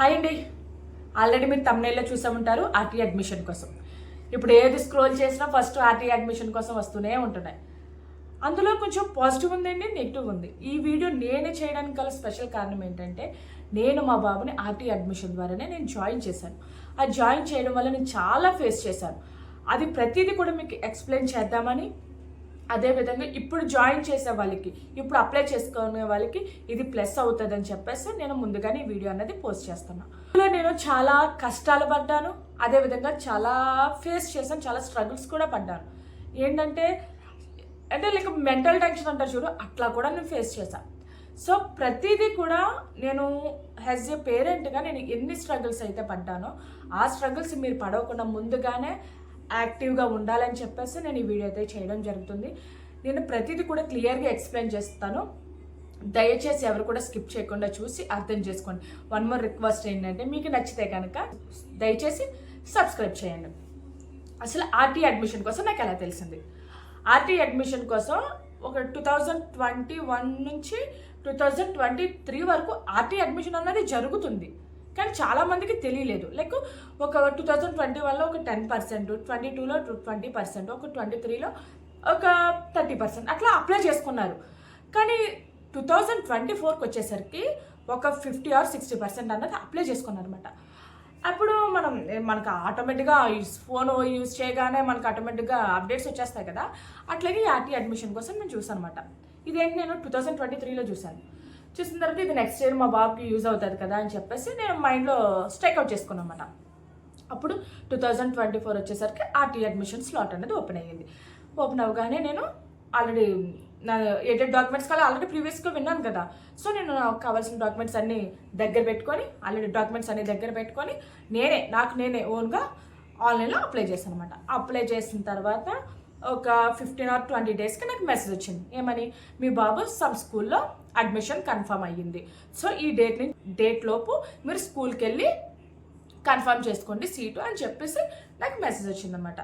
Hi అండి. Already మీరు తమిళలో చూసే ఉంటారు ఆర్టీ అడ్మిషన్ కోసం. ఇప్పుడు ఏది స్క్రోల్ చేసినా ఫస్ట్ ఆర్టీ అడ్మిషన్ కోసం వస్తూనే ఉంటున్నాయి. అందులో కొంచెం పాజిటివ్ ఉందండి నెగిటివ్ ఉంది. ఈ వీడియో నేనే చేయడానికి గల స్పెషల్ కారణం ఏంటంటే నేను మా బాబుని ఆర్టీ అడ్మిషన్ ద్వారానే నేను జాయిన్ చేశాను. ఆ జాయిన్ చేయడం వల్ల నేను చాలా ఫేస్ చేశాను. అది ప్రతిదీ కూడా మీకు ఎక్స్ప్లెయిన్ చేద్దామని అదేవిధంగా ఇప్పుడు జాయిన్ చేసే వాళ్ళకి ఇప్పుడు అప్లై చేసుకునే వాళ్ళకి ఇది ప్లస్ అవుతుంది అని చెప్పేసి నేను ముందుగానే ఈ వీడియో అనేది పోస్ట్ చేస్తున్నాను ఇందులో నేను చాలా కష్టాలు పడ్డాను అదేవిధంగా చాలా ఫేస్ చేశాను చాలా స్ట్రగుల్స్ కూడా పడ్డాను. ఏంటంటే అంటే లైక్ మెంటల్ టెన్షన్ అంటారు చూడు అట్లా కూడా నేను ఫేస్ చేశాను సో ప్రతిదీ కూడా నేను యాజ్ ఏ పేరెంట్గా నేను ఎన్ని స్ట్రగుల్స్ అయితే పడ్డానో ఆ స్ట్రగుల్స్ మీరు పడవకుండా ముందుగానే యాక్టివ్గా ఉండాలని చెప్పేసి నేను ఈ వీడియో అయితే చేయడం జరుగుతుంది. నేను ప్రతిదీ కూడా క్లియర్గా ఎక్స్ప్లెయిన్ చేస్తాను. దయచేసి ఎవరు కూడా స్కిప్ చేయకుండా చూసి అర్థం చేసుకోండి. వన్ మోర్ రిక్వెస్ట్ ఏంటంటే మీకు నచ్చితే కనుక దయచేసి సబ్స్క్రైబ్ చేయండి. అసలు ఆర్టీ అడ్మిషన్ కోసం నాకు ఎలా తెలిసింది? ఆర్టీ అడ్మిషన్ కోసం ఒక టూ థౌజండ్ ట్వంటీ వన్ నుంచి టూ థౌజండ్ ట్వంటీ త్రీ వరకు ఆర్టీ అడ్మిషన్ అన్నది జరుగుతుంది. కానీ చాలామందికి తెలియలేదు. లైక్ ఒక టూ థౌజండ్ ట్వంటీ వన్లో ఒక టెన్ పర్సెంట్ ట్వంటీ టూలో ట్వంటీ పర్సెంట్ ఒక ట్వంటీ త్రీలో ఒక థర్టీ పర్సెంట్ అట్లా అప్లై చేసుకున్నారు. కానీ టూ థౌజండ్ ట్వంటీ ఫోర్కి వచ్చేసరికి ఒక ఫిఫ్టీ ఆర్ సిక్స్టీ పర్సెంట్ అన్నది అప్లై చేసుకున్నారు అనమాట అప్పుడు మనం మనకు ఆటోమేటిక్గా ఫోన్ యూజ్ చేయగానే మనకు ఆటోమేటిక్గా అప్డేట్స్ వచ్చేస్తాయి కదా. అట్లాగే యాటీ ఆర్టీ అడ్మిషన్ కోసం నేను చూసాను అనమాట ఇదేంటి నేను టూ థౌజండ్ ట్వంటీ త్రీలో చూశాను. చూసిన తర్వాత ఇది నెక్స్ట్ ఇయర్ మా బాబుకి యూజ్ అవుతుంది కదా అని చెప్పేసి నేను మైండ్లో స్ట్రైక్ అవుట్ చేసుకున్నాను అనమాట అప్పుడు టూ థౌజండ్ ట్వంటీ ఫోర్ వచ్చేసరికి ఆర్టీ అడ్మిషన్ స్లాట్ అనేది ఓపెన్ అయ్యింది. ఓపెన్ అవ్వగానే నేను ఆల్రెడీ నా ఎడిట్ డాక్యుమెంట్స్ కావాలి ఆల్రెడీ ప్రీవియస్గా విన్నాను కదా. సో నేను నాకు కావాల్సిన డాక్యుమెంట్స్ అన్నీ దగ్గర పెట్టుకొని ఆల్రెడీ డాక్యుమెంట్స్ అన్నీ దగ్గర పెట్టుకొని నేనే నాకు నేనే ఓన్గా ఆన్లైన్లో అప్లై చేశాను అనమాట అప్లై చేసిన తర్వాత ఒక ఫిఫ్టీన్ ఆర్ ట్వంటీ డేస్కి నాకు మెసేజ్ వచ్చింది. ఏమని? మీ బాబు సమ్ స్కూల్లో అడ్మిషన్ కన్ఫర్మ్ అయ్యింది. సో ఈ డేట్ నుంచి డేట్ లోపు మీరు స్కూల్కి వెళ్ళి కన్ఫర్మ్ చేసుకోండి సీటు అని చెప్పేసి నాకు మెసేజ్ వచ్చిందనమాట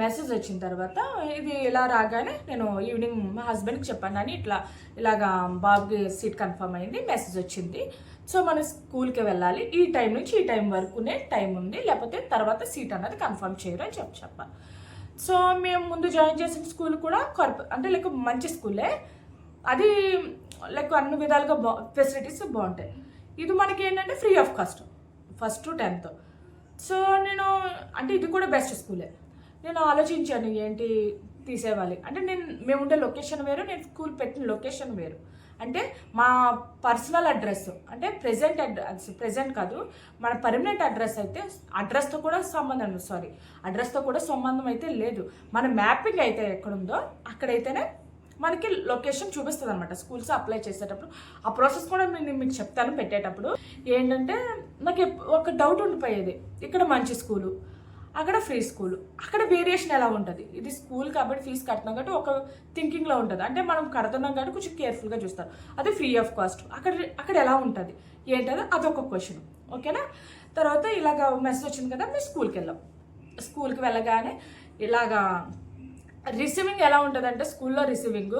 మెసేజ్ వచ్చిన తర్వాత ఇది ఇలా రాగానే నేను ఈవినింగ్ మా హస్బెండ్కి చెప్పాను అని ఇట్లా ఇలాగా బాబుకి సీట్ కన్ఫర్మ్ అయింది మెసేజ్ వచ్చింది. సో మనం స్కూల్కి వెళ్ళాలి. ఈ టైం నుంచి ఈ టైం వరకునే టైం ఉంది. లేకపోతే తర్వాత సీట్ అన్నది కన్ఫర్మ్ చేయరు అని చెప్పి చెప్పాను సో మేము ముందు జాయిన్ చేసిన స్కూల్ కూడా కార్పొ అంటే లైక్ మంచి స్కూలే అది లైక్ అన్ని విధాలుగా బా ఫెసిలిటీస్ బాగుంటాయి. ఇది మనకి ఏంటంటే free of cost first tenth so నేను అంటే ఇది కూడా బెస్ట్ స్కూలే నేను ఆలోచించాను ఏంటి తీసేవాలి. అంటే నేను మేము ఉండే లొకేషన్ వేరు నేను స్కూల్ పెట్టిన లొకేషన్ వేరు. అంటే మా పర్సనల్ అడ్రస్ అంటే ప్రెజెంట్ అడ్రస్ ప్రెజెంట్ కాదు మన పర్మనెంట్ అడ్రస్ అయితే అడ్రస్తో కూడా సంబంధం సారీ అడ్రస్తో కూడా సంబంధం అయితే లేదు. మన మ్యాపింగ్ అయితే ఎక్కడుందో అక్కడైతేనే మనకి లొకేషన్ చూపిస్తుంది అనమాట స్కూల్స్ అప్లై చేసేటప్పుడు ఆ ప్రాసెస్ కూడా నేను మీకు చెప్తాను పెట్టేటప్పుడు. ఏంటంటే నాకు ఒక డౌట్ ఉండిపోయేది. ఇక్కడ మంచి స్కూలు అక్కడ ఫ్రీ స్కూల్ అక్కడ వేరియేషన్ ఎలా ఉంటుంది? ఇది స్కూల్ కాబట్టి ఫీజు కడుతున్నాం కాబట్టి ఒక థింకింగ్లో ఉంటుంది. అంటే మనం కడుతున్నాం కాబట్టి కొంచెం కేర్ఫుల్గా చూస్తారు. అది ఫ్రీ ఆఫ్ కాస్ట్ అక్కడ అక్కడ ఎలా ఉంటుంది? ఏంటది? అదొక క్వశ్చన్ ఓకేనా తర్వాత ఇలాగ మెసేజ్ వచ్చింది కదా మేము స్కూల్కి వెళ్ళాం. స్కూల్కి వెళ్ళగానే ఇలాగా రిసీవింగ్ ఎలా ఉంటుంది అంటే స్కూల్లో రిసీవింగ్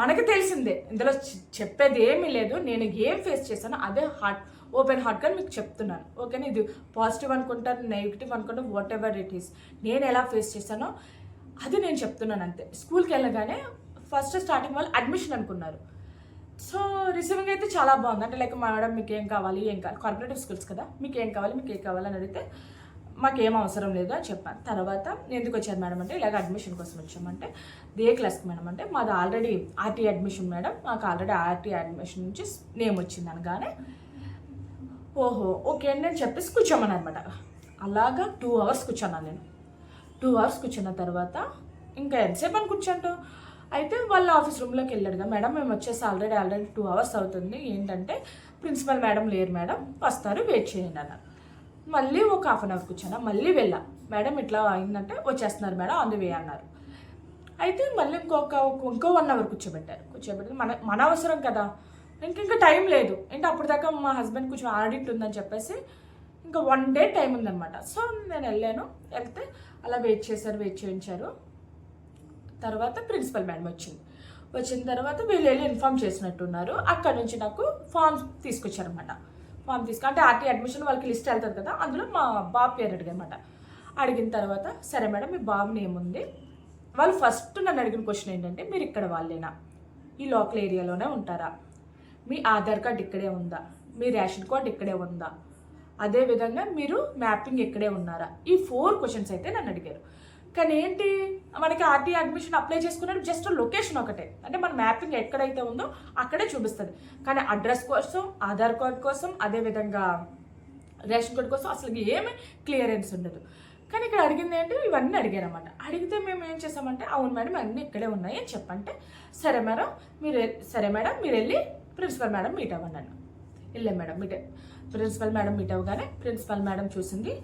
మనకి తెలిసిందే. ఇందులో చెప్పేది ఏమీ లేదు. నేను ఏం ఫేస్ చేశానో అదే హార్ట్ ఓపెన్ హార్ట్గా మీకు చెప్తున్నాను. ఓకేనా ఇది పాజిటివ్ అనుకుంటాను నెగిటివ్ అనుకుంటాను వాట్ ఎవర్ ఇట్ ఈస్ నేను ఎలా ఫేస్ చేశానో అది నేను చెప్తున్నాను అంతే. స్కూల్కి వెళ్ళగానే ఫస్ట్ స్టార్టింగ్ వాళ్ళు అడ్మిషన్ అనుకున్నారు. సో రిసీవింగ్ అయితే చాలా బాగుంది. అంటే లైక్ మేడం మీకు ఏం కావాలి ఏం కావాలి? కార్పొరేటివ్ స్కూల్స్ కదా మీకు ఏం కావాలి మీకు ఏం కావాలి అని అడిగితే మాకు ఏం అవసరం లేదు అని చెప్పాను. తర్వాత ఎందుకు వచ్చారు మేడం అంటే ఇలాగ అడ్మిషన్ కోసం వచ్చామంటే ఏ క్లాస్కి మేడం అంటే మాది ఆల్రెడీ ఆర్టీ అడ్మిషన్ మేడం మాకు ఆల్రెడీ ఆర్టీ అడ్మిషన్ నుంచి నేమ్ వచ్చింది అనగానే ఓహో ఓకే అని నేను చెప్పేసి కూర్చోమని అనమాట అలాగా టూ అవర్స్ కూర్చున్నాను నేను. టూ అవర్స్ కూర్చున్న తర్వాత ఇంకా ఎంతసేపు అని కూర్చుంటాం అయితే వాళ్ళ ఆఫీస్ రూమ్లోకి వెళ్ళాడుగా మేడం మేము వచ్చేసి ఆల్రెడీ ఆల్రెడీ టూ అవర్స్ అవుతుంది. ఏంటంటే ప్రిన్సిపల్ మేడం లేరు మేడం వస్తారు వెయిట్ చేయండి అన్నారు. మళ్ళీ ఒక హాఫ్ అన్ అవర్ కూర్చున్నా మళ్ళీ వెళ్ళా. మేడం ఇట్లా అయిందంటే వచ్చేస్తున్నారు మేడం ఆన్ ది వే అన్నారు. అయితే మళ్ళీ ఇంకొక ఇంకో వన్ అవర్ కూర్చోబెట్టారు. కూర్చోబెట్టి మన మన అవసరం కదా. ఇంక ఇంకా టైం లేదు. అంటే అప్పుడు దాకా మా హస్బెండ్ కొంచెం ఆడిట్ ఉందని చెప్పేసి ఇంకా వన్ డే టైం ఉందన్నమాట. సో నేను వెళ్ళాను. వెళ్తే అలా వెయిట్ చేశారు వెయిట్ చేయించారు. తర్వాత ప్రిన్సిపల్ మేడం వచ్చింది. వచ్చిన తర్వాత వీళ్ళు వెళ్ళి ఇన్ఫామ్ చేసినట్టున్నారు. అక్కడ నుంచి నాకు ఫామ్ తీసుకొచ్చారనమాట ఫామ్ తీసుకు అంటే ఆర్టీ అడ్మిషన్ వాళ్ళకి లిస్ట్ వెళ్తుంది కదా అందులో మా బాబు పేరు అడిగనమాట అడిగిన తర్వాత సరే మేడం మీ బాబు నేమ్ ఉంది. వాళ్ళు ఫస్ట్ నన్ను అడిగిన క్వశ్చన్ ఏంటంటే మీరు ఇక్కడ వాళ్ళేనా? ఈ లోకల్ ఏరియాలోనే ఉంటారా? మీ ఆధార్ కార్డ్ ఇక్కడే ఉందా? మీ రేషన్ కార్డ్ ఇక్కడే ఉందా? అదేవిధంగా మీరు మ్యాపింగ్ ఇక్కడే ఉన్నారా? ఈ ఫోర్ క్వశ్చన్స్ అయితే నన్ను అడిగారు. కానీ ఏంటి? మనకి ఆర్టీ అడ్మిషన్ అప్లై చేసుకున్నప్పుడు జస్ట్ లొకేషన్ ఒకటే. అంటే మన మ్యాపింగ్ ఎక్కడైతే ఉందో అక్కడే చూపిస్తుంది. కానీ అడ్రస్ కోసం ఆధార్ కార్డ్ కోసం అదేవిధంగా రేషన్ కార్డ్ కోసం అసలు ఏమి క్లియరెన్స్ ఉండదు. కానీ ఇక్కడ అడిగింది ఏంటి? ఇవన్నీ అడిగారన్నమాట. అడిగితే మేము ఏం చేసామంటే అవును మేడం అన్నీ ఇక్కడే ఉన్నాయి అని చెప్పంటే సరే మేడం మీరు సరే మేడం మీరు వెళ్ళి ప్రిన్సిపల్ మేడం మీట్ అవ్వండి వెళ్ళాం madam meet principal madam meet అవ్వగానే ప్రిన్సిపల్ మేడం చూసింది.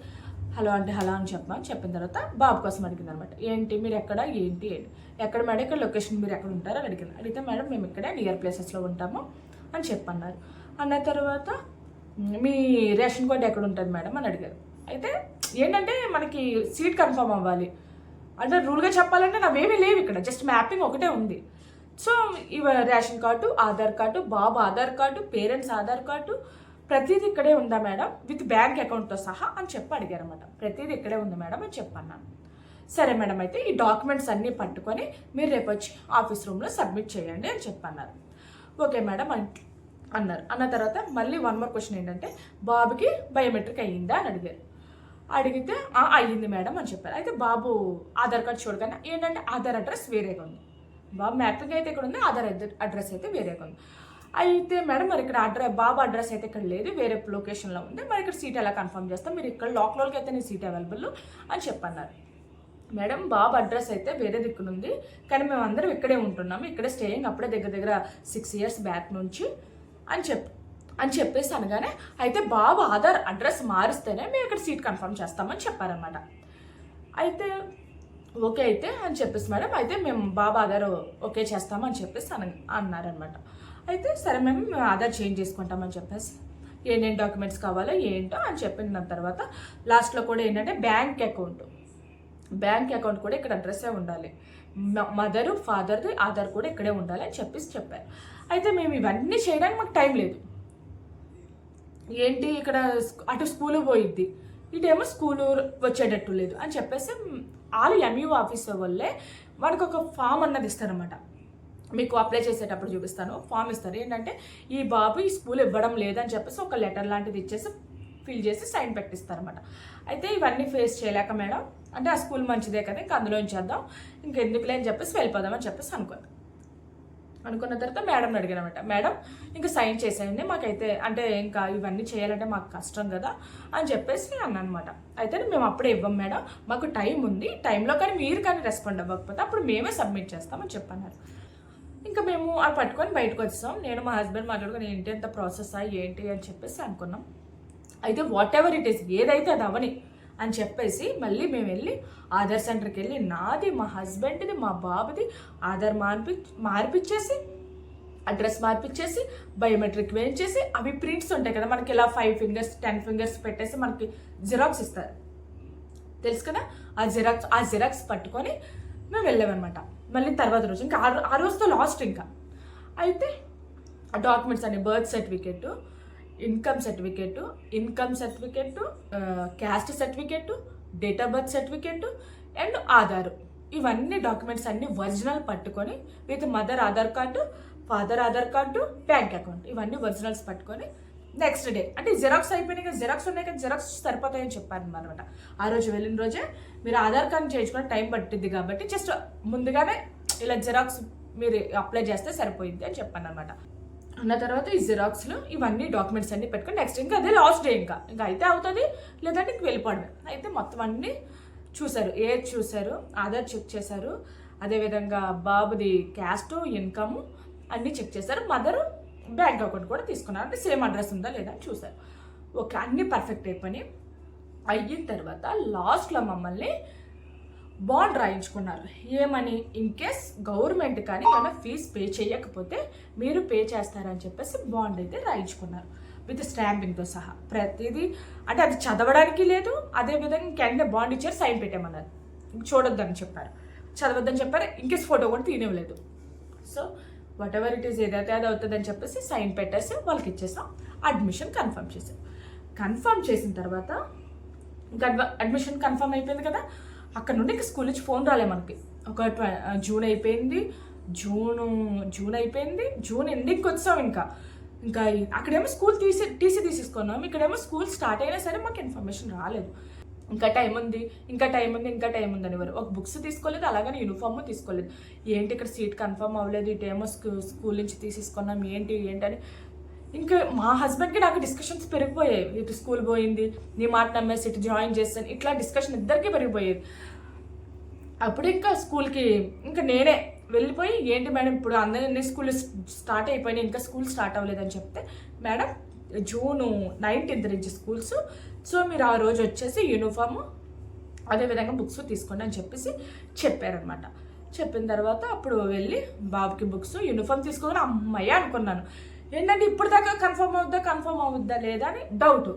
హలో అంటే హలో అని చెప్పమని చెప్పిన తర్వాత బాబు కోసం అడిగింది అనమాట ఏంటి మీరు ఎక్కడ ఏంటి ఏంటి? ఎక్కడ మేడం ఇక్కడ లొకేషన్ మీరు ఎక్కడ ఉంటారో అని అడిగింది. అడిగితే మేడం మేము ఇక్కడే నియర్ ప్లేసెస్లో ఉంటాము అని చెప్పన్నారు. అన్న తర్వాత మీ రేషన్ కార్డు ఎక్కడ ఉంటుంది మేడం? అని అడిగారు. అయితే ఏంటంటే మనకి సీట్ కన్ఫర్మ్ అవ్వాలి. అంటే రూల్గా చెప్పాలంటే నావేమీ లేవు ఇక్కడ. జస్ట్ మ్యాపింగ్ ఒకటే ఉంది. సో ఇవ రేషన్ కార్డు ఆధార్ కార్డు బాబు Aadhaar card parents Aadhaar card ప్రతిదీ ఇక్కడే ఉందా మేడం? విత్ బ్యాంక్ అకౌంట్తో సహా అని చెప్పి అడిగారన్నమాట. ప్రతిదీ ఇక్కడే ఉంది మేడం అని చెప్పన్నాను. సరే మేడం అయితే ఈ డాక్యుమెంట్స్ అన్నీ పట్టుకొని మీరు రేపు వచ్చి ఆఫీస్ రూమ్లో సబ్మిట్ చేయండి అని చెప్పన్నారు. ఓకే మేడం అంట అన్నారు. అన్న తర్వాత మళ్ళీ వన్ మోర్ క్వశ్చన్ ఏంటంటే బాబుకి బయోమెట్రిక్ అయ్యిందా అని అడిగారు. అడిగితే అయ్యింది మేడం అని చెప్పారు. అయితే బాబు ఆధార్ కార్డ్ చూడగానే ఏంటంటే ఆధార్ అడ్రస్ వేరేగా ఉంది. బాబు మ్యాట్రిక్ అయితే ఇక్కడ ఉంది ఆధార్ అడ్రస్ అయితే వేరేగా ఉంది. అయితే మేడం మరి ఇక్కడ అడ్రస్ బాబు అడ్రస్ అయితే ఇక్కడ లేదు వేరే లొకేషన్లో ఉంది. మరి ఇక్కడ సీట్ ఎలా కన్ఫర్మ్ చేస్తాం? మీరు ఇక్కడ లోకల్కి అయితే నేను సీట్ అవైలబుల్ అని చెప్పన్నారు. మేడం బాబు అడ్రస్ అయితే వేరే దిక్కునుంది కానీ మేము అందరం ఇక్కడే ఉంటున్నాము ఇక్కడే స్టేయింగ్ అప్పుడే దగ్గర దగ్గర సిక్స్ ఇయర్స్ బ్యాక్ నుంచి అని చెప్ అని చెప్పేసి అనగానే అయితే బాబు ఆధార్ అడ్రస్ మారిస్తేనే మేము ఇక్కడ సీట్ కన్ఫర్మ్ చేస్తామని చెప్పారనమాట అయితే ఓకే అయితే అని చెప్పేసి మేడం. అయితే మేము బాబు ఆధార్ ఓకే చేస్తామని చెప్పేసి అన అన్నారనమాట అయితే సరే మేము ఆధార్ చేంజ్ చేసుకుంటామని చెప్పేసి. ఏమేమి డాక్యుమెంట్స్ కావాలో ఏంటో అని చెప్పిన తర్వాత లాస్ట్లో కూడా ఏంటంటే బ్యాంక్ అకౌంట్. బ్యాంక్ అకౌంట్ కూడా ఇక్కడ అడ్రస్సే ఉండాలి. మదరు ఫాదర్ది ఆధార్ కూడా ఇక్కడే ఉండాలి అని చెప్పేసి చెప్పారు. అయితే మేము ఇవన్నీ చేయడానికి మాకు టైం లేదు. ఏంటి ఇక్కడ అటు స్కూలు పోయిద్ది. ఇటేమో స్కూలు వచ్చేటట్టు లేదు అని చెప్పేసి వాళ్ళు ఎంయూ ఆఫీసర్ వల్లే మనకు ఒక ఫామ్ అన్నది ఇస్తారనమాట మీకు అప్లై చేసేటప్పుడు చూపిస్తాను. ఫామ్ ఇస్తారు. ఏంటంటే ఈ బాబు ఈ స్కూల్ ఇవ్వడం లేదని చెప్పేసి ఒక లెటర్ లాంటిది ఇచ్చేసి ఫిల్ చేసి సైన్ పెట్టిస్తారనమాట అయితే ఇవన్నీ ఫేస్ చేయలేక మేడం అంటే ఆ స్కూల్ మంచిదే కదా ఇంకా అందులో చేద్దాం. ఇంకెందుకులే అని చెప్పేసి వెళ్ళిపోదామని చెప్పేసి అనుకున్నాను అనుకున్న తర్వాత మేడంని అడిగానమాట. మేడం ఇంకా సైన్ చేసేయండి మాకైతే అంటే ఇంకా ఇవన్నీ చేయాలంటే మాకు కష్టం కదా అని చెప్పేసి అన్నమాట. అయితే మేము అప్పుడే ఇవ్వం మేడం మాకు టైం ఉంది టైంలో కానీ మీరు కానీ రెస్పాండ్ అవ్వకపోతే అప్పుడు మేమే సబ్మిట్ చేస్తామని చెప్పన్నారు. ఇంకా మేము అది పట్టుకొని బయటకు వచ్చాం. నేను మా హస్బెండ్ మాట్లాడుకుని ఏంటి ఎంత ప్రాసెస్ ఏంటి? అని చెప్పేసి అనుకున్నాం. అయితే వాట్ ఎవర్ ఇట్ ఈస్ ఏదైతే అది అవని అని చెప్పేసి మళ్ళీ మేము వెళ్ళి ఆధార్ సెంటర్కి వెళ్ళి నాది మా హస్బెండ్ది మా బాబుది ఆధార్ మార్పి మార్పిచ్చేసి అడ్రస్ మార్పిచ్చేసి బయోమెట్రిక్ వేయించేసి అవి ప్రింట్స్ ఉంటాయి కదా మనకి ఇలా ఫైవ్ ఫింగర్స్ టెన్ ఫింగర్స్ పెట్టేసి మనకి జిరాక్స్ ఇస్తారు. తెలుసు కదా? ఆ జిరాక్స్ ఆ జిరాక్స్ పట్టుకొని మేము వెళ్ళామన్నమాట. మళ్ళీ తర్వాత రోజు ఇంకా ఆ రోజుతో లాస్ట్ ఇంకా. అయితే ఆ డాక్యుమెంట్స్ అన్ని birth certificate income certificate income certificate caste certificate date of birth certificate and Aadhaar. ఇవన్నీ డాక్యుమెంట్స్ అన్ని ఒరిజినల్ పట్టుకొని with mother Aadhaar card father Aadhaar card bank account. ఇవన్నీ ఒరిజినల్స్ పట్టుకొని నెక్స్ట్ డే అంటే జిరాక్స్ అయిపోయినాయి కదా జిరాక్స్ ఉన్నాయి కదా జిరాక్స్ సరిపోతాయని చెప్పాను అనమాట ఆ రోజు వెళ్ళిన రోజే మీరు ఆధార్ కార్డు చేయించుకుని టైం పట్టింది కాబట్టి జస్ట్ ముందుగానే ఇలా జిరాక్స్ మీరు అప్లై చేస్తే సరిపోయింది అని చెప్పాను అనమాట అన్న తర్వాత ఈ జిరాక్స్లు ఇవన్నీ డాక్యుమెంట్స్ అన్నీ పెట్టుకుని నెక్స్ట్ ఇంకా అదే లాస్ట్ డే ఇంకా. ఇంకా అయితే అవుతుంది లేదంటే ఇంక వెళ్ళిపోవడమే. అయితే మొత్తం అన్ని చూశారు. ఏజ్ చూశారు? ఆధార్ చెక్ చేశారు. అదేవిధంగా బాబుది క్యాస్ట్ ఇన్కమ్ అన్నీ చెక్ చేశారు. మదరు బ్యాంక్ అకౌంట్ కూడా తీసుకున్నారు. అంటే సేమ్ అడ్రస్ ఉందా లేదా అని చూశారు. ఓకే అన్నీ పర్ఫెక్ట్ అయిపోయి అయిన తర్వాత లాస్ట్లో మమ్మల్ని బాండ్ రాయించుకున్నారు. ఏమని? ఇన్ కేస్ గవర్నమెంట్ కానీ ఏమైనా ఫీజు పే చేయకపోతే మీరు పే చేస్తారని చెప్పేసి బాండ్ అయితే రాయించుకున్నారు. విత్ స్టాంపింగ్తో సహా. ప్రతిదీ అంటే అది చదవడానికి లేదు అదేవిధంగా ఇంకెంటే బాండ్ ఇచ్చారు సైన్ పెట్టామన్నారు చూడొద్దని చెప్పారు. చదవద్దని చెప్పారు ఇంకేస్ ఫోటో కూడా తీయనివ్వలేదు. So whatever it is ఏదైతే అది అవుతుందని చెప్పేసి సైన్ పెట్టేసి వాళ్ళకి ఇచ్చేసాం. అడ్మిషన్ కన్ఫర్మ్ చేసాం కన్ఫర్మ్ చేసిన తర్వాత ఇంకా అడ్మిషన్ కన్ఫర్మ్ అయిపోయింది కదా? అక్కడ నుండి ఇంకా స్కూల్ నుంచి ఫోన్ రాలే మనకి. ఒక ట్వ- జూన్ అయిపోయింది. జూన్ జూన్ అయిపోయింది. జూన్ ఎండింగ్కి వచ్చాం ఇంకా. ఇంకా అక్కడేమో స్కూల్ తీసి టీసీ తీసేసుకున్నాం. ఇక్కడేమో స్కూల్ స్టార్ట్ అయినా సరే మాకు ఇన్ఫర్మేషన్ రాలేదు. ఇంకా టైం ఉంది. ఇంకా టైం ఉంది. ఇంకా టైం ఉంది అనేవారు ఒక బుక్స్ తీసుకోలేదు అలాగని యూనిఫామ్ తీసుకోలేదు. ఏంటి ఇక్కడ సీట్ కన్ఫర్మ్ అవ్వలేదు. ఇటేమో స్కూ స్కూల్ నుంచి తీసేసుకున్నాం. ఏంటి ఏంటని ఇంకా మా హస్బెండ్కి నాకు డిస్కషన్స్ పెరిగిపోయాయి. ఇటు స్కూల్ పోయింది నీ మాట నమ్మేసి ఇటు జాయిన్ చేస్తాను. ఇట్లా డిస్కషన్ ఇద్దరికి పెరిగిపోయేది. అప్పుడు ఇంకా స్కూల్కి ఇంకా నేనే వెళ్ళిపోయి ఏంటి మేడం ఇప్పుడు అందరి స్కూల్ స్టార్ట్ అయిపోయినాయి ఇంకా స్కూల్ స్టార్ట్ అవ్వలేదని చెప్తే మేడం జూను నైన్టీన్త్ నుంచి స్కూల్స్ సో మీరు ఆ రోజు వచ్చేసి యూనిఫామ్ అదేవిధంగా బుక్స్ తీసుకోండి అని చెప్పేసి చెప్పారనమాట చెప్పిన తర్వాత అప్పుడు వెళ్ళి బాబుకి బుక్స్ యూనిఫామ్ తీసుకొని అమ్మయ్య అనుకున్నాను. ఏంటంటే ఇప్పుడు దాకా కన్ఫర్మ్ అవుద్దా కన్ఫర్మ్ అవుద్దా లేదా అని డౌట్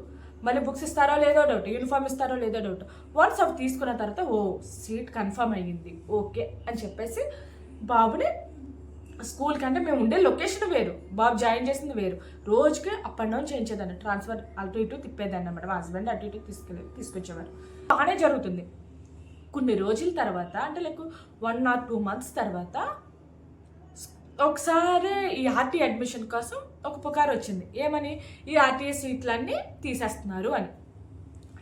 మళ్ళీ బుక్స్ ఇస్తారో లేదో డౌట్ యూనిఫామ్ ఇస్తారో లేదో డౌట్ వన్స్ అవి తీసుకున్న తర్వాత ఓ సీట్ కన్ఫర్మ్ అయ్యింది. ఓకే అని చెప్పేసి బాబుని స్కూల్ కంటే మేము ఉండే లొకేషన్ వేరు. బాబు జాయిన్ చేసింది వేరు. రోజుకి అప్ అండ్ డౌన్ చేయించేదాన్ని ట్రాన్స్ఫర్ అటు ఇటు తిప్పేదాన్ని అనమాట మా హస్బెండ్ అటు ఇటు తీసుకెళ్ళి తీసుకొచ్చేవారు. బాగానే జరుగుతుంది. కొన్ని రోజుల తర్వాత అంటే like one or two months తర్వాత ఒకసారి ఈ ఆర్టీ అడ్మిషన్ కోసం ఒక పుకారు వచ్చింది. ఏమని? ఈ ఆర్టీఏ సీట్లన్నీ తీసేస్తున్నారు అని.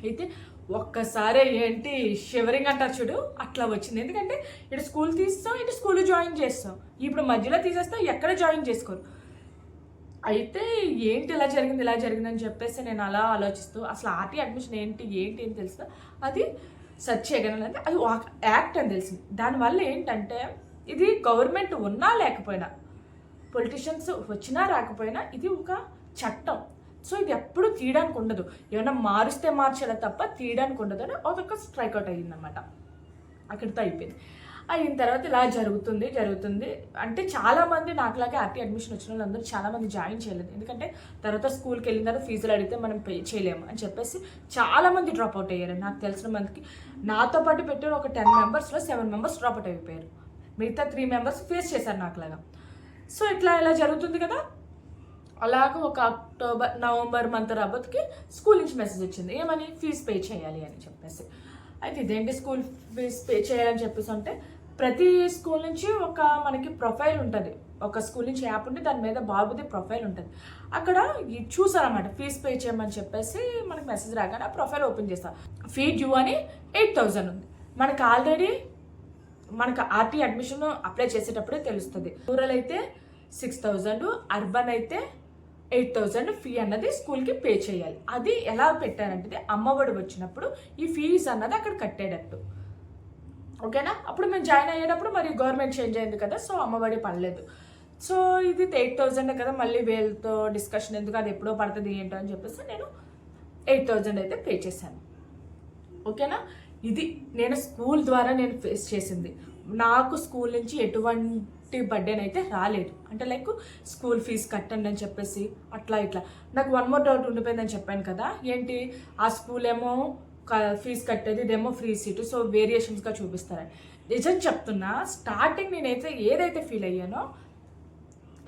అయితే ఒక్కసారి ఏంటి? షివరింగ్ అంటారు చూడు అట్లా వచ్చింది. ఎందుకంటే ఇటు స్కూల్ తీస్తాం ఇటు స్కూల్ జాయిన్ చేస్తాం. ఇప్పుడు మధ్యలో తీసేస్తాం ఎక్కడ జాయిన్ చేసుకోరు. అయితే ఏంటి ఇలా జరిగింది ఇలా జరిగింది అని చెప్పేసి నేను అలా ఆలోచిస్తూ అసలు ఆర్టీ అడ్మిషన్ ఏంటి ఏంటి అని తెలుస్తా. అది సెర్చ్ చేయగలను అది యాక్ట్ అని తెలిసింది. దానివల్ల ఏంటంటే ఇది గవర్నమెంట్ ఉన్నా లేకపోయినా పొలిటీషియన్స్ వచ్చినా రాకపోయినా ఇది ఒక చట్టం. సో ఇది ఎప్పుడు తీయడానికి ఉండదు. ఏమైనా మారిస్తే మార్చాలి తప్ప తీయడానికి ఉండదు అని అదొక స్ట్రైక్అవుట్ అయ్యిందనమాట అక్కడితో అయిపోయింది. అయిన తర్వాత ఇలా జరుగుతుంది జరుగుతుంది. అంటే చాలామంది నాకులాగే ఆర్టీ అడ్మిషన్ వచ్చిన వాళ్ళందరూ చాలా మంది జాయిన్ చేయలేదు. ఎందుకంటే తర్వాత స్కూల్కి వెళ్ళిన తర్వాత ఫీజులు అడిగితే మనం పే చేయలేము అని చెప్పేసి చాలామంది డ్రాప్అవుట్ డ్రాప్ అవుట్ అయ్యారు. నాకు తెలిసిన మందికి నాతో పాటు పెట్టిన ఒక టెన్ మెంబర్స్లో సెవెన్ మెంబర్స్ డ్రాప్ అవుట్ అయిపోయారు. మిగతా త్రీ మెంబర్స్ ఫేస్ చేశారు నాకులాగా. సో ఇట్లా ఇలా జరుగుతుంది కదా? అలాగ ఒక అక్టోబర్ నవంబర్ మంత్ రాబోతుకి స్కూల్ నుంచి మెసేజ్ వచ్చింది. ఏమని? ఫీజు పే చేయాలి అని చెప్పేసి. అయితే ఇదేంటి స్కూల్ ఫీజు పే చేయాలని చెప్పేసి అంటే ప్రతి స్కూల్ నుంచి ఒక మనకి ప్రొఫైల్ ఉంటుంది. ఒక స్కూల్ నుంచి యాప్ ఉంటే దాని మీద బాబుది ప్రొఫైల్ ఉంటుంది. అక్కడ చూసారన్నమాట. ఫీజు పే చేయమని చెప్పేసి మనకి మెసేజ్ రాగానే ఆ ప్రొఫైల్ ఓపెన్ చేస్తాం. ఫీ డ్యూ అని ఎయిట్ థౌజండ్ ఉంది. మనకి ఆల్రెడీ మనకు ఆర్టీ అడ్మిషన్ అప్లై చేసేటప్పుడే తెలుస్తుంది. రూరల్ అయితే సిక్స్ థౌజండ్ అర్బన్ అయితే ఎయిట్ థౌజండ్ ఫీ అన్నది స్కూల్కి పే చేయాలి. అది ఎలా పెట్టారంటే అమ్మఒడి వచ్చినప్పుడు ఈ ఫీజు అన్నది అక్కడ కట్టేటట్టు. ఓకేనా? అప్పుడు మేము జాయిన్ అయ్యేటప్పుడు మరి గవర్నమెంట్ చేంజ్ అయింది కదా సో అమ్మఒడి పడలేదు. సో ఇది ఎయిట్ థౌజండ్ కదా మళ్ళీ వీళ్ళతో డిస్కషన్ ఎందుకు అది ఎప్పుడో పడుతుంది ఏంటో అని చెప్పేసి నేను ఎయిట్ థౌజండ్ అయితే పే చేశాను. ఓకేనా? ఇది నేను స్కూల్ ద్వారా నేను ఫేస్ చేసింది. నాకు స్కూల్ నుంచి ఎటువంటి బర్త్డేనైతే అయితే రాలేదు. అంటే లైక్ స్కూల్ ఫీజు కట్టండి అని చెప్పేసి అట్లా ఇట్లా. నాకు వన్ మోర్ డౌట్ ఉండిపోయిందని చెప్పాను కదా. ఏంటి? ఆ స్కూల్ ఏమో ఫీజు కట్టేది ఇదేమో ఫ్రీ సీటు సో వేరియేషన్స్గా చూపిస్తారని. నిజం చెప్తున్నా స్టార్టింగ్ నేనైతే ఏదైతే ఫీల్ అయ్యానో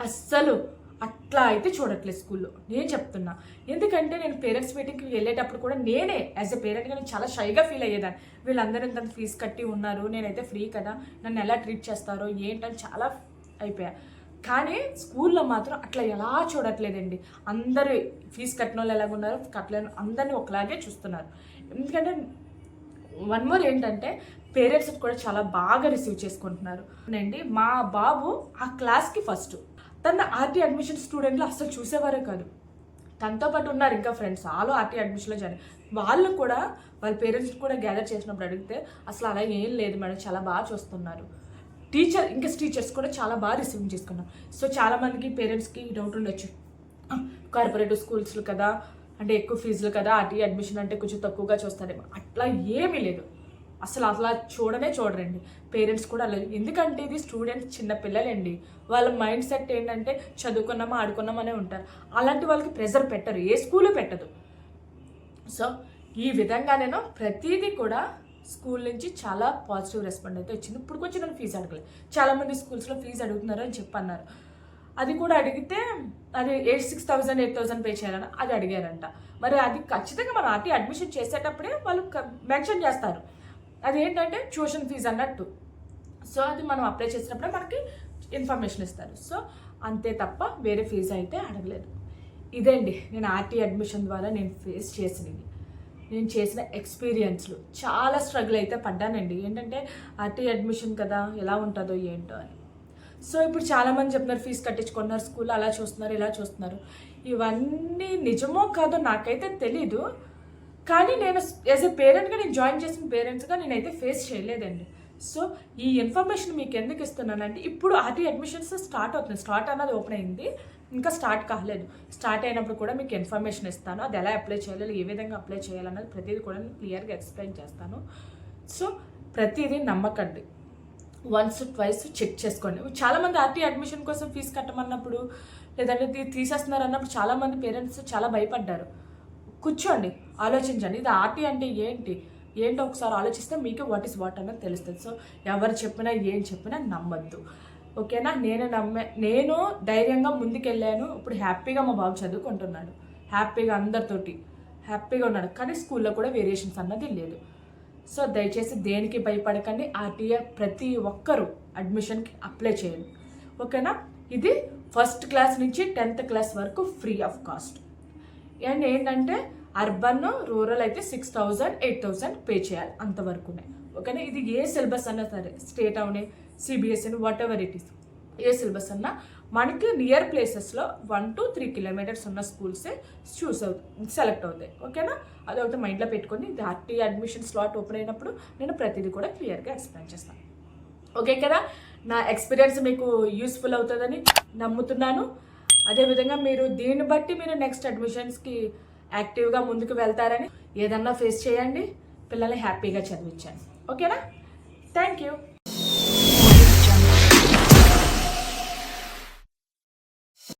అస్సలు అట్లా అయితే చూడట్లేదు స్కూల్లో. నేను చెప్తున్నా. ఎందుకంటే నేను పేరెంట్స్ మీటింగ్కి వెళ్ళేటప్పుడు కూడా నేనే యాజ్ ఎ పేరెంట్గా నేను చాలా షైగా ఫీల్ అయ్యేదాన్ని. వీళ్ళందరూ ఇంత ఫీజు కట్టి ఉన్నారు నేనైతే ఫ్రీ కదా నన్ను ఎలా ట్రీట్ చేస్తారో ఏంటని చాలా అయిపోయా. కానీ స్కూల్లో మాత్రం అట్లా ఎలా చూడట్లేదండి. అందరూ ఫీజు కట్టిన వాళ్ళు ఎలాగ ఉన్నారు కట్టలేని అందరినీ ఒకలాగే చూస్తున్నారు. ఎందుకంటే వన్ మోర్ ఏంటంటే పేరెంట్స్ కూడా చాలా బాగా రిసీవ్ చేసుకుంటున్నారు. అండి మా బాబు ఆ క్లాస్కి ఫస్ట్. తన ఆర్టీ అడ్మిషన్ స్టూడెంట్లు అస్సలు చూసేవారే కాదు. తనతో పాటు ఉన్నారు ఇంకా ఫ్రెండ్స్. వాళ్ళు ఆర్టీ అడ్మిషన్లో జాయిన్ వాళ్ళు కూడా వాళ్ళ పేరెంట్స్ కూడా గ్యాదర్ చేసినప్పుడు అడిగితే అసలు అలా ఏం లేదు మేడం చాలా బాగా చూస్తున్నారు. టీచర్ ఇంకా టీచర్స్ కూడా చాలా బాగా రిసీవ్ చేసుకున్నారు. సో చాలామందికి పేరెంట్స్కి డౌట్ ఉండొచ్చు. కార్పొరేటివ్ స్కూల్స్లు కదా అంటే ఎక్కువ ఫీజులు కదా ఆర్టీ అడ్మిషన్ అంటే కొంచెం తక్కువగా చూస్తారేమో. అట్లా ఏమీ లేదు. అసలు అసలు చూడనే చూడరండి. పేరెంట్స్ కూడా అలా ఎందుకంటే ఇది స్టూడెంట్స్ చిన్న పిల్లలండి. వాళ్ళ మైండ్ సెట్ ఏంటంటే చదువుకున్నామా ఆడుకున్నామనే ఉంటారు. అలాంటి వాళ్ళకి ప్రెజర్ పెట్టరు ఏ స్కూలు పెట్టదు. సో ఈ విధంగా నేను ప్రతిదీ కూడా స్కూల్ నుంచి చాలా పాజిటివ్ రెస్పాండ్ అయితే వచ్చింది. ఇప్పుడు కొంచెం నేను ఫీజు అడగలేదు చాలామంది స్కూల్స్లో ఫీజు అడుగుతున్నారు అని చెప్పన్నారు. అది కూడా అడిగితే అది eight six thousand eight thousand pay చేయాలని అది అడిగారంట. మరి అది ఖచ్చితంగా మనం అతి అడ్మిషన్ చేసేటప్పుడే వాళ్ళు మెన్షన్ చేస్తారు. అది ఏంటంటే ట్యూషన్ ఫీజు అన్నట్టు. సో అది మనం అప్లై చేసినప్పుడే మనకి ఇన్ఫర్మేషన్ ఇస్తారు. సో అంతే తప్ప వేరే ఫీజు అయితే అడగలేదు. ఇదండి నేను ఆర్టీ అడ్మిషన్ ద్వారా నేను ఫేస్ చేసినవి. నేను చేసిన ఎక్స్పీరియన్స్లు. చాలా స్ట్రగుల్ అయితే పడ్డానండి. ఏంటంటే ఆర్టీ అడ్మిషన్ కదా ఎలా ఉంటుందో ఏంటో అని. సో ఇప్పుడు చాలామంది చెప్తున్నారు ఫీజు కట్టించుకున్నారు స్కూల్ అలా చూస్తున్నారు ఇలా చూస్తున్నారు. ఇవన్నీ నిజమో కాదో నాకైతే తెలీదు. కానీ నేను యాజ్ ఎ పేరెంట్గా నేను జాయిన్ చేసిన పేరెంట్స్గా నేనైతే ఫేస్ చేయలేదండి. సో ఈ ఇన్ఫర్మేషన్ మీకు ఎందుకు ఇస్తున్నానంటే ఇప్పుడు ఆర్టీ అడ్మిషన్స్ స్టార్ట్ అవుతుంది. స్టార్ట్ అన్నది ఓపెన్ అయింది. ఇంకా స్టార్ట్ కాలేదు. స్టార్ట్ అయినప్పుడు కూడా మీకు ఇన్ఫర్మేషన్ ఇస్తాను. అది ఎలా అప్లై చేయాలి ఏ విధంగా అప్లై చేయాలన్నది ప్రతిదీ కూడా నేను క్లియర్గా ఎక్స్ప్లెయిన్ చేస్తాను. సో ప్రతిదీ నమ్మకండి. వన్స్ ట్వైస్ చెక్ చేసుకోండి. చాలామంది ఆర్టీ అడ్మిషన్ కోసం ఫీజు కట్టమన్నప్పుడు లేదంటే తీసేస్తున్నారు అన్నప్పుడు చాలామంది పేరెంట్స్ చాలా భయపడ్డారు. కూర్చోండి ఆలోచించండి. ఇది ఆర్టీ అంటే ఏంటి? ఏంటో ఒకసారి ఆలోచిస్తే మీకు వాట్ ఈస్ వాట్ అన్నది తెలుస్తుంది. సో ఎవరు చెప్పినా ఏం చెప్పినా నమ్మద్దు. ఓకేనా? నేను నమ్మే నేను ధైర్యంగా ముందుకెళ్ళాను. ఇప్పుడు హ్యాపీగా మా బాబు చదువుకుంటున్నాడు. హ్యాపీగా అందరితోటి హ్యాపీగా ఉన్నాడు. కానీ స్కూల్లో కూడా వేరియేషన్స్ అన్నది లేదు. సో దయచేసి దేనికి భయపడకండి. ఆర్టీఏ ప్రతి ఒక్కరూ అడ్మిషన్కి అప్లై చేయండి. ఓకేనా? ఇది ఫస్ట్ క్లాస్ నుంచి టెన్త్ క్లాస్ వరకు ఫ్రీ ఆఫ్ కాస్ట్. అండ్ ఏంటంటే అర్బన్ రూరల్ అయితే six thousand eight thousand pay చేయాలి అంతవరకునే. ఓకేనా? ఇది ఏ సిలబస్ అన్నా సరే స్టేట్ అవునే CBSE whatever it is ఏ సిలబస్ అన్నా మనకి నియర్ ప్లేసెస్లో వన్ టు త్రీ కిలోమీటర్స్ ఉన్న స్కూల్సే చూస్ అవుతాయి సెలెక్ట్ అవుతాయి. ఓకేనా? అది ఒకటి మైండ్లో పెట్టుకొని thirty RT admission slot open అయినప్పుడు నేను ప్రతిదీ కూడా క్లియర్గా ఎక్స్ప్లెయిన్ చేస్తాను. ఓకే కదా? నా ఎక్స్పీరియన్స్ మీకు యూస్ఫుల్ అవుతుందని నమ్ముతున్నాను. అదేవిధంగా మీరు దీన్ని బట్టి మీరు నెక్స్ట్ అడ్మిషన్స్కి యాక్టివ్గా ముందుకు వెళ్తారని ఏదన్నా ఫేస్ చేయండి. పిల్లల్ని హ్యాపీగా చదివించండి. ఓకేనా? Thank you.